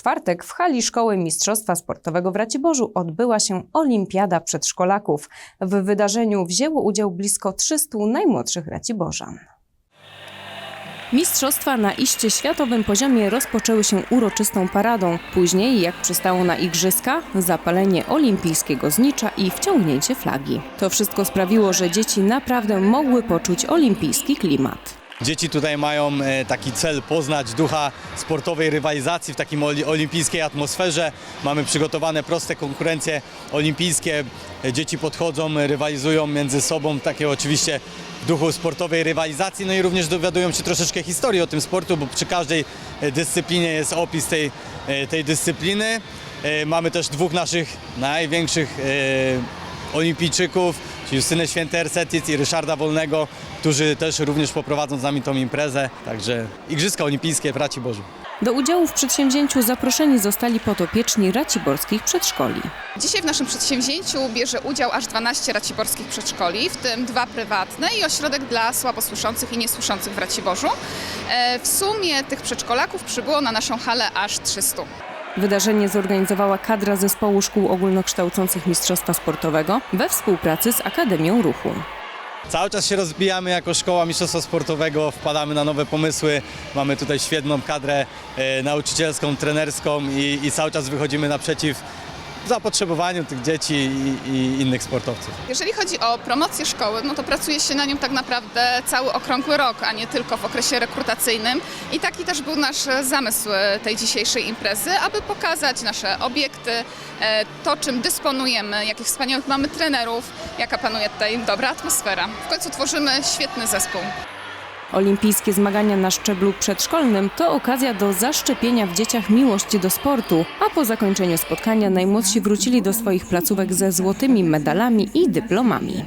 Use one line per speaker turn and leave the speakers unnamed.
czwartek w hali Szkoły Mistrzostwa Sportowego w Raciborzu odbyła się Olimpiada Przedszkolaków. W wydarzeniu wzięło udział blisko 300 najmłodszych Raciborzan. Mistrzostwa na iście światowym poziomie rozpoczęły się uroczystą paradą. Później, jak przystało na igrzyska, zapalenie olimpijskiego znicza i wciągnięcie flagi. To wszystko sprawiło, że dzieci naprawdę mogły poczuć olimpijski klimat.
Dzieci tutaj mają e, taki cel poznać ducha sportowej rywalizacji w takim oli- olimpijskiej atmosferze. Mamy przygotowane proste konkurencje olimpijskie. Dzieci podchodzą, rywalizują między sobą, takie oczywiście w duchu sportowej rywalizacji, no i również dowiadują się troszeczkę historii o tym sportu, bo przy każdej e, dyscyplinie jest opis tej, e, tej dyscypliny. Mamy też dwóch naszych największych olimpijczyków, czyli Justynę Świętersetic i Ryszarda Wolnego, którzy też również poprowadzą z nami tą imprezę. Także Igrzyska Olimpijskie w Raciborzu.
Do udziału w przedsięwzięciu zaproszeni zostali podopieczni raciborskich przedszkoli.
Dzisiaj w naszym przedsięwzięciu bierze udział aż 12 raciborskich przedszkoli, w tym dwa prywatne i ośrodek dla słabosłyszących i niesłyszących w Raciborzu. E, W sumie tych przedszkolaków przybyło na naszą halę aż 300.
Wydarzenie zorganizowała kadra zespołu szkół ogólnokształcących Mistrzostwa Sportowego we współpracy z Akademią Ruchu.
Cały czas się rozbijamy jako szkoła mistrzostwa sportowego, wpadamy na nowe pomysły. Mamy tutaj świetną kadrę e, nauczycielską, trenerską i, i cały czas wychodzimy naprzeciw zapotrzebowaniu tych dzieci i, i innych sportowców.
Jeżeli chodzi o promocję szkoły, no to pracuje się na nią tak naprawdę cały okrągły rok, a nie tylko w okresie rekrutacyjnym. I taki też był nasz zamysł tej dzisiejszej imprezy, aby pokazać nasze obiekty, e, to czym dysponujemy, jakich wspaniałych mamy trenerów, jaka panuje tutaj dobra atmosfera. W końcu tworzymy świetny zespół.
Olimpijskie zmagania na szczeblu przedszkolnym to okazja do zaszczepienia w dzieciach miłości do sportu, a po zakończeniu spotkania najmłodsi wrócili do swoich placówek ze złotymi medalami i dyplomami.